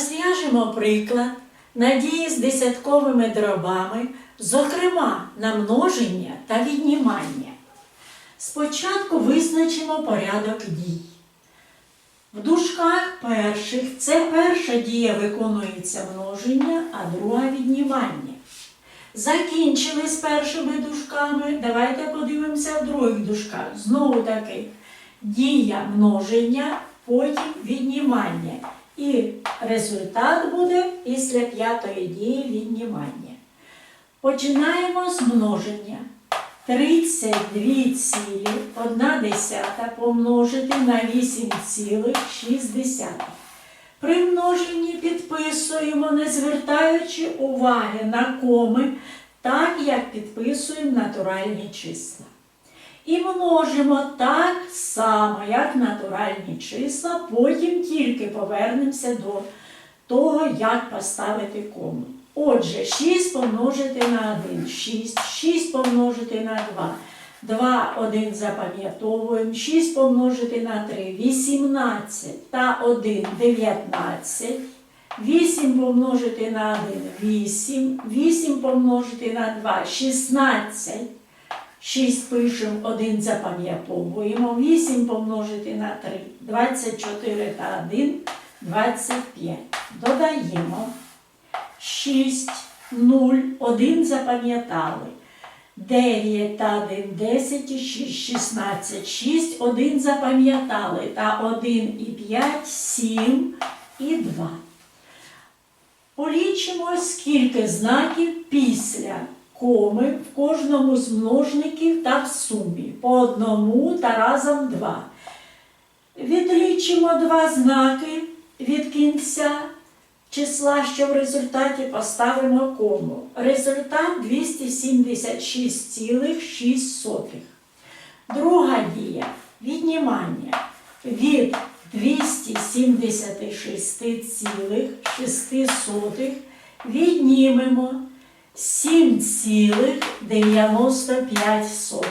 Розв'яжемо приклад надії з десятковими дробами, зокрема на множення та віднімання. Спочатку визначимо порядок дій. В дужках перших це перша дія виконується множення, а друга віднімання. Закінчили з першими дужками. Давайте подивимося в других дужках. Знову таки дія множення, потім віднімання. І результат буде після п'ятої дії віднімання. Починаємо з множення. 32 цілі, 1 десята помножити на 8,6. При множенні підписуємо, не звертаючи уваги на коми, так як підписуємо натуральні числа. І множимо так само, як натуральні числа, потім тільки повернемося до того, як поставити кому. Отже, 6 помножити на 1, 6, 6 помножити на 2, 2, 1 запам'ятовуємо, 6 помножити на 3, 18 та 1, 19, 8 помножити на 1, 8, 8 помножити на 2, 16, 6 пишемо, 1 запам'ятовуємо, 8 помножити на 3, 24 та 1, 25. Додаємо 6, 0, 1 запам'ятали. 9 та 1, 10 і 6, 16, 6, 1 запам'ятали. Та 1 і 5, 7 і 2. Полічимо, скільки знаків після коми в кожному з множників та в сумі. По одному та разом два. Відлічимо два знаки від кінця числа, що в результаті поставимо кому. Результат 276,6. Друга дія віднімання від 276,6 віднімемо 7,95.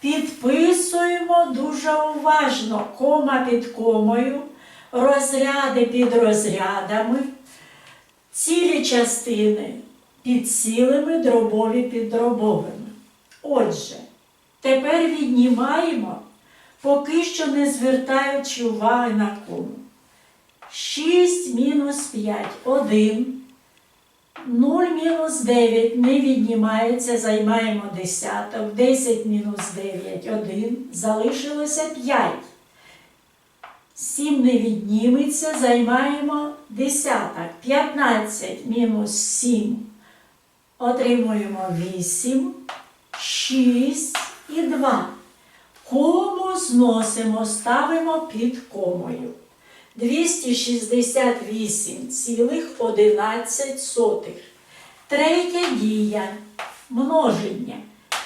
Підписуємо дуже уважно кома під комою, розряди під розрядами, цілі частини під цілими, дробові під дробовими. Отже, тепер віднімаємо, поки що не звертаючи уваги на кому. 6 мінус 5 1. 0 мінус 9 не віднімається, займаємо десяток. 10 мінус 9 1. Залишилося 5. 7 не відніметься, займаємо десяток. 15 мінус 7. Отримуємо 8, 6 і 2. Кому зносимо, ставимо під комою. 268,11. Третя дія множення.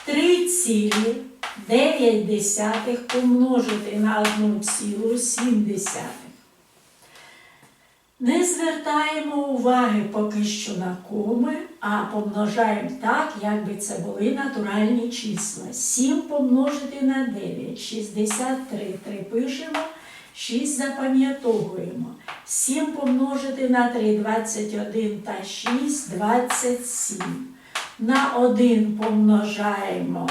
3 цілі 9 десятих помножити на 1,7. Не звертаємо уваги поки що на коми, а помножаємо так, як би це були натуральні числа. 7 помножити на 9, 63. 3 пишемо. 6 запам'ятовуємо. 7 помножити на 3 21 та 6 27. На 1 помножаємо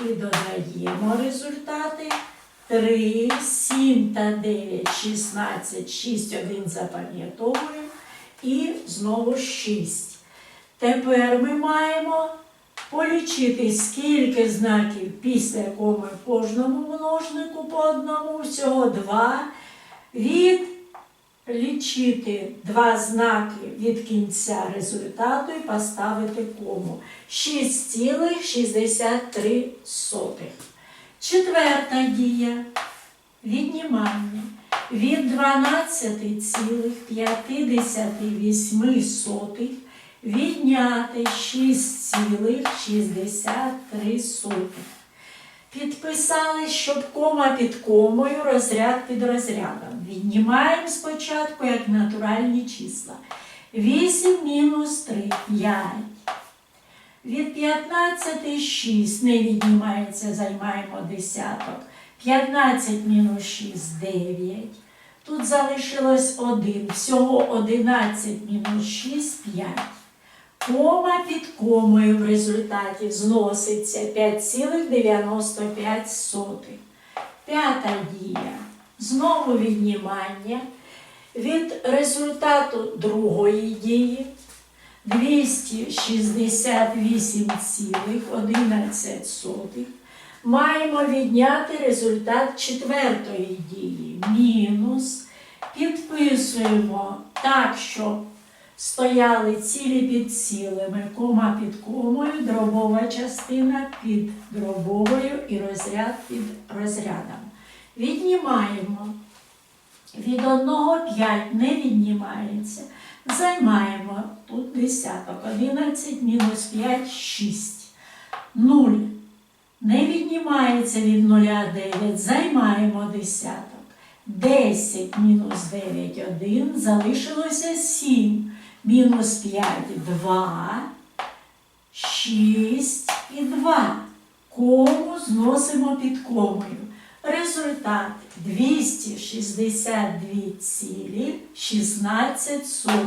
і додаємо результати. 3, 7 та 9, 16, 6, 1 запам'ятовуємо. І знову 6. Тепер ми маємо полічити, скільки знаків після коми в кожному множнику по одному, всього два. Відлічити два знаки від кінця результату і поставити кому. 6,63. Четверта дія. Віднімання. Від 12,58 відняти 6,63. Підписали, щоб кома під комою, розряд під розрядом. Віднімаємо спочатку як натуральні числа. 8 мінус 3 5. Від 15 6 не віднімається, займаємо десяток. 15 мінус 6 9. Тут залишилось 1. Всього 11 мінус 6 5. Кома під комою в результаті зноситься 5,95. П'ята дія. Знову віднімання від результату другої дії 268,11 маємо відняти результат четвертої дії. Мінус. Підписуємо так, щоб стояли цілі під цілими, кома під комою, дробова частина під дробовою і розряд під розрядом. Віднімаємо. Від 1 5 не віднімається. Займаємо тут десяток. 11 мінус 5 6. 0. Не віднімається від 0 9. Займаємо десяток. 10 мінус 9 1. Залишилося 7. Мінус 5 2. 6 і 2. Кому зносимо під комою. Результат 262,16.